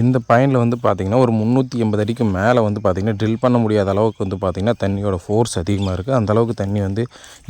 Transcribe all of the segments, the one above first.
இந்த பாயிண்டில் வந்து பார்த்திங்கன்னா ஒரு முந்நூற்றி எண்பது அடிக்கு மேலே வந்து பார்த்திங்கன்னா ட்ரில் பண்ண முடியாத அளவுக்கு வந்து பார்த்திங்கன்னா தண்ணியோட ஃபோர்ஸ் அதிகமாக இருக்குது அந்த அளவுக்கு தண்ணி வந்து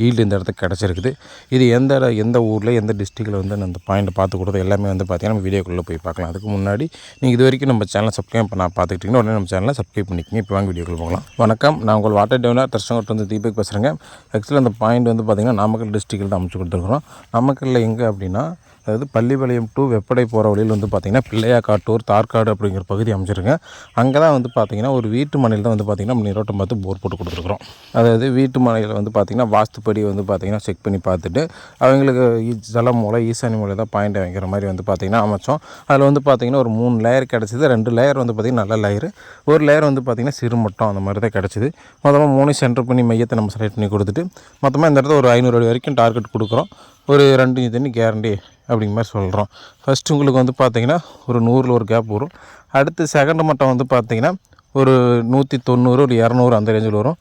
ஈல்டு இந்த இடத்துக்கு கிடச்சிருக்குது. இது எந்த இட எந்த ஊரில் எந்த டிஸ்ட்ரிக்டில் வந்து அந்த பாயிண்ட்டை பார்த்து கொடுத்து எல்லாமே வந்து பார்த்திங்கன்னா நம்ம வீடியோக்குள்ளே போய் பார்க்கலாம். அதுக்கு முன்னாடி நீங்கள் இது வரைக்கும் நம்ம சேனலை சப்ஸ்கிரைப் பண்ண பார்த்துக்கிட்டிங்கன்னா உடனே நம்ம சேனலை சப்ஸ்கிரைப் பண்ணிக்கிங்க. இப்போ வாங்க வீடியோக்குள்ளே போகலாம். வணக்கம். நான் உங்கள் வாட்டர் டெவலர் தர்ஷங்கிட்ட வந்து தீபக் பேசுகிறேங்க ஆக்சுவலாக அந்த பாயிண்ட் வந்து பார்த்திங்கன்னா நாமக்கல் டிஸ்ட்ரிக்டில் தான் அமைச்சு கொடுத்துருக்குறோம். நாமக்கல்லில் எங்கே அப்படின்னா அதாவது பள்ளிப்பாளையம் டு வெப்படை போகிற வழியில் வந்து பார்த்திங்கன்னா பிள்ளையாக்காட்டூர் தார்காடு அப்படிங்கிற பகுதி அமைச்சிருங்க அங்கே தான் வந்து பார்த்திங்கன்னா ஒரு வீட்டு மனையில் தான் வந்து பார்த்திங்கன்னா நம்ம நீரோட்டம் பார்த்து போர் போட்டு கொடுத்துருக்குறோம். அதாவது வீட்டு மனையில் வந்து பார்த்திங்கன்னா வாஸ்துப்படி வந்து பார்த்திங்கன்னா செக் பண்ணி பார்த்துட்டு அவங்களுக்கு ஈ- ஜல மூலை ஈசானி மூலை தான் பாயிண்ட் வாங்கிற மாதிரி வந்து பார்த்திங்கன்னா அமைச்சோம். அதில் வந்து பார்த்திங்கன்னா ஒரு மூணு லேயர் கிடச்சிது. ரெண்டு லேயர் வந்து பார்த்திங்கன்னா நல்ல லேயர் ஒரு லேயர் வந்து பார்த்திங்கன்னா சிறுமட்டம் அந்த மாதிரி தான் கிடச்சிது. மொத்தமாக மூணு சென்டர் பண்ணி மையத்தை நம்ம செலக்ட் பண்ணி கொடுத்துட்டு மொத்தமாக இந்த இடத்துல ஒரு ஐநூறு அடி வரைக்கும் டார்கெட் கொடுக்குறோம். ஒரு ரெண்டு தண்ணி கேரண்டி அப்படிங்கிற மாதிரி சொல்கிறோம் ஃபஸ்ட்டு உங்களுக்கு வந்து பார்த்தீங்கன்னா ஒரு நூறில் ஒரு கேப் வரும். அடுத்து செகண்ட் மட்டம் வந்து பார்த்தீங்கன்னா ஒரு நூற்றி தொண்ணூறு ஒரு இரநூறு அந்த ரேஞ்சில் வரும்.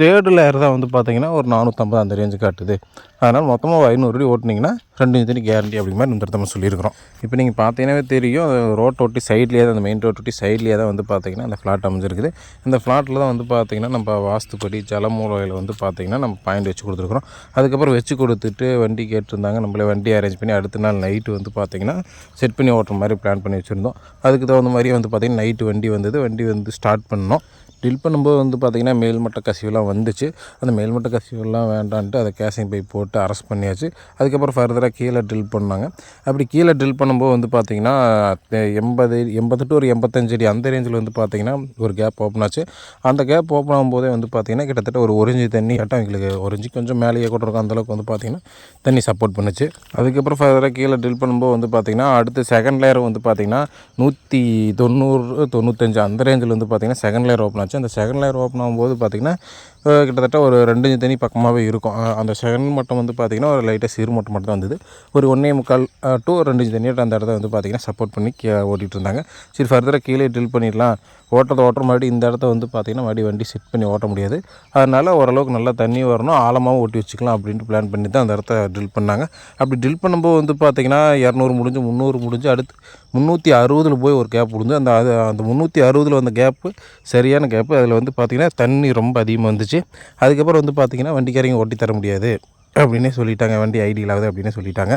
தேர்டு லேயர் தான் வந்து பார்த்திங்கன்னா ஒரு நானூற்றம்பது அந்த ரேஞ்சு காட்டுது. அதனால் மொத்தமாக ஐநூறு அடி ஓட்டுனீங்கன்னா ரெண்டு இன்ச்சு கேரண்டி அப்படிங்கிற மாதிரி இந்த இடத்த சொல்லியிருக்கிறோம். இப்போ நீங்கள் பார்த்தீங்கன்னாவே தெரியும் ரோட் ஒட்டி சைட்லேயே தான் அந்த மெயின் ரோட் ஒட்டி சைட்லேயே தான் வந்து பார்த்தீங்கன்னா அந்த ஃப்ளாட் அமைஞ்சிருக்குது. இந்த ஃப்ளாட்டில் தான் வந்து பார்த்தீங்கன்னா நம்ம வாஸ்துப்படி ஜலமூலையில் வந்து பார்த்திங்கன்னா நம்ம பாயிண்ட் வச்சு கொடுத்துருக்குறோம். அதுக்கப்புறம் வச்சு கொடுத்துட்டு வண்டி கேட்டிருந்தாங்க நம்மளே வண்டி அரேஞ்ச் பண்ணி அடுத்த நாள் நைட்டு வந்து பார்த்திங்கன்னா செட் பண்ணி ஓட்டுற மாதிரி பிளான் பண்ணி வச்சுருந்தோம். அதுக்கு தகுந்த மாதிரி வந்து பார்த்திங்கன்னா நைட்டு வண்டி வந்தது. வண்டி வந்து ஸ்டார்ட் பண்ணோம். ட்ரில் பண்ணும்போது வந்து பார்த்திங்கன்னா மேல்மட்ட கசிவுலாம் வந்துச்சு. அந்த மேல்மட்ட கசிவுலாம் வேண்டான்ட்டு அதை கேசிங் பைப் போட்டு அரெஸ்ட் பண்ணியாச்சு. அதுக்கப்புறம் ஃபர்தராக கீழே ட்ரில் பண்ணாங்க. அப்படி கீழே ட்ரில் பண்ணும்போது வந்து பார்த்திங்கன்னா எண்பது எண்பது டு ஒரு எண்பத்தஞ்சு அடி அந்த ரேஞ்சில் வந்து பார்த்திங்கன்னா ஒரு கேப் ஓப்பன் ஆச்சு. அந்த கேப் ஓப்பன் ஆகும்போதே வந்து பார்த்திங்கன்னா கிட்டத்தட்ட ஒரு ஒரிஞ்சு தண்ணி கட்டம் எங்களுக்கு ஒரிஞ்சு கொஞ்சம் மேலேயே கூட இருக்கும். அந்தளவுக்கு வந்து பார்த்திங்கன்னா தண்ணி சப்போர்ட் பண்ணுச்சு. அதுக்கப்புறம் ஃபர்தராக கீழே ட்ரில் பண்ணும்போது வந்து பார்த்திங்கன்னா அடுத்து செகண்ட் லேயர் வந்து பார்த்திங்கன்னா நூற்றி தொண்ணூறு தொண்ணூத்தஞ்சு அந்த ரேஞ்சில் வந்து பார்த்திங்கன்னா செகண்ட் லேயர் ஓப்பன் ஆச்சு. அந்த செகண்ட் லேயர் ஓப்பன் ஆகும்போது பார்த்திங்கன்னா கிட்டத்தட்ட ஒரு ரெண்டு தனி தண்ணி பக்கமாகவே இருக்கும். அந்த செகண்ட் மட்டும் வந்து பார்த்திங்கன்னா ஒரு லைட்டாக சீர் மட்டும் மட்டும் தான் வந்தது. ஒரு ஒன்றே முக்கால் டு ரெண்டு தனியாக அந்த இடத்த வந்து பார்த்திங்கன்னா சப்போர்ட் பண்ணி கே ஓட்டிகிட்டு இருந்தாங்க. சரி ஃபர்தராக கீழே ட்ரில் பண்ணிடலாம். ஓட்டுறது ஓட்டுற மறுபடியும் இந்த இடத்த வந்து பார்த்திங்கன்னா மறுபடியும் வண்டி செட் பண்ணி ஓட்ட முடியாது. அதனால் ஓரளவுக்கு நல்லா தண்ணி வரணும் ஆழமாகவும் ஓட்டி வச்சுக்கலாம் அப்படின்ட்டு பிளான் பண்ணி தான் அந்த இடத்த ட்ரில் பண்ணாங்க. அப்படி ட்ரில் பண்ணும்போது வந்து பார்த்திங்கன்னா இரநூறு முடிஞ்சு முந்நூறு முடிஞ்சு அடுத்து முந்நூற்றி அறுபதில் போய் ஒரு கேப் விழுந்து அந்த அது அந்த முந்நூற்றி அறுபதில் வந்த கேப்பு சரியான கேப்பு அதில் வந்து பார்த்திங்கன்னா தண்ணி ரொம்ப அதிகமாக வந்துச்சு. அதுக்கப்புறம் வந்து பார்த்திங்கன்னா வண்டிக்காரங்க ஓட்டி தர முடியாது. அப்படின்னே சொல்லிட்டாங்க. வண்டி ஐடியில் ஆகுது அப்படின்னு சொல்லிட்டாங்க.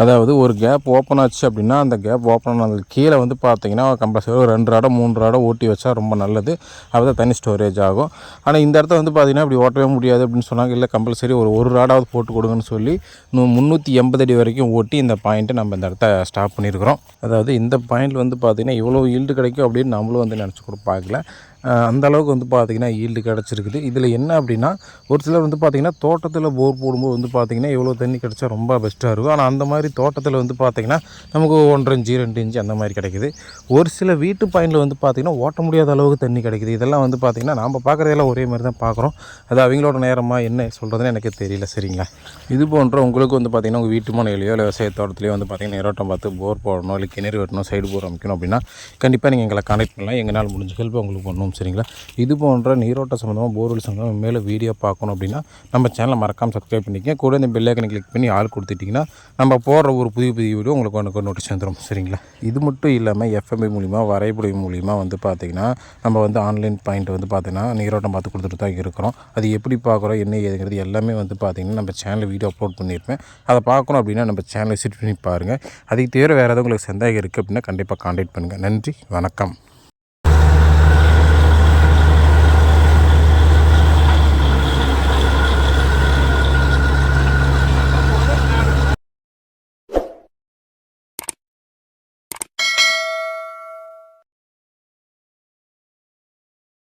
அதாவது ஒரு கேப் ஓப்பன் ஆச்சு அப்படின்னா அந்த கேப் ஓப்பன் ஆனது கீழே வந்து பார்த்தீங்கன்னா கம்பல்சரி ஒரு ரெண்டு ஆடம் மூணு ஆடம் ஓட்டி வச்சா ரொம்ப நல்லது. அப்போ தனி ஸ்டோரேஜ் ஆகும். ஆனால் இந்த இடத்த வந்து பார்த்திங்கன்னா இப்படி ஓட்டவே முடியாது அப்படின்னு சொன்னாங்க. இல்லை கம்பல்சரி ஒரு ஒரு ராடாவது போட்டு கொடுங்கன்னு சொல்லி முந்நூற்றி எண்பது அடி வரைக்கும் ஓட்டி இந்த பாயிண்ட்டை நம்ம இந்த இடத்த ஸ்டாப் பண்ணியிருக்கிறோம். அதாவது இந்த பாயிண்ட் வந்து பார்த்திங்கன்னா இவ்வளோ ஈல்டு கிடைக்கும் அப்படின்னு நம்மளும் வந்து நினச்சி கூட பார்க்கல. அந்த அளவுக்கு வந்து பார்த்திங்கன்னா ஈல்டு கிடச்சிருக்குது. இதில் என்ன அப்படின்னா ஒரு சிலர் வந்து பார்த்திங்கன்னா தோட்டத்தில் போர் போடும்போது வந்து பார்த்திங்கன்னா எவ்வளோ தண்ணி கிடச்சா ரொம்ப பெஸ்ட்டாக இருக்கும். ஆனால் அந்த மாதிரி தோட்டத்தில் வந்து பார்த்திங்கன்னா நமக்கு ஒன்றரை இன்ச்சு ரெண்டு இன்ச்சு அந்த மாதிரி கிடைக்குது. ஒரு சில வீட்டு பயனில் வந்து பார்த்திங்கன்னா ஓட்ட முடியாத அளவுக்கு தண்ணி கிடைக்குது. இதெல்லாம் வந்து பார்த்திங்கன்னா நாம் பார்க்குறதெல்லாம் ஒரே மாதிரி தான் பார்க்குறோம் அது அவங்களோட நேரமாக என்ன சொல்கிறதுன்னு எனக்கு தெரியல. சரிங்களா? இது போன்ற உங்களுக்கு வந்து பார்த்திங்கன்னா உங்கள் வீட்டு மனையிலையோ இல்லை விவசாய தோட்டத்துலையோ வந்து பார்த்திங்கன்னா நீரோட்டம் பார்த்து போர் போடணும் இல்லை கிணறு வெட்டணும் சைடு போர் அமைக்கணும் அப்படின்னா கண்டிப்பாக நீங்கள் எங்களை கான்டெக்ட் பண்ணலாம். எங்களால் முடிஞ்ச ஹெல்ப் உங்களுக்கு பண்ணுவோம். சரிங்களா? இது போன்ற நீரோட்ட சம்மந்தமாக போர்வெல் சம்மந்தமாக மேலே வீடியோ பார்க்கணும் அப்படின்னா நம்ம சேனலை மறக்காமல் சப்ஸ்கிரைப் பண்ணிக்கங்க. கூட இந்த பெல்லைக்கனை கிளிக் பண்ணி ஆள் கொடுத்துட்டிங்கன்னா நம்ம போடுற ஒரு புதிய புதிய வீடியோ உங்களுக்கு ஒன்று நோட்டீஸ் வந்துடும் சரிங்களா? இது மட்டும் இல்லாமல் எஃப்எம்பி மூலிமா வரைபடி மூலிமா வந்து பார்த்திங்கன்னா நம்ம வந்து ஆன்லைன் பாயிண்ட் வந்து பார்த்திங்கன்னா நீரோட்டம் பார்த்து கொடுத்துட்டு தான் இருக்கிறோம். அது எப்படி பார்க்குறோம் என்ன ஏதுங்கிறது எல்லாமே வந்து பார்த்திங்கன்னா நம்ம சேனலில் வீடியோ அப்லோட் பண்ணியிருப்பேன். அதை பார்க்கணும் அப்படின்னா நம்ம சேனலை விசிட் பண்ணி பாருங்கள் அதுக்கு தவிர வேறு ஏதாவது உங்களுக்கு சந்தேகம் இருக்குது அப்படின்னா கண்டிப்பாக கான்டாக்ட் பண்ணுங்கள் நன்றி வணக்கம்.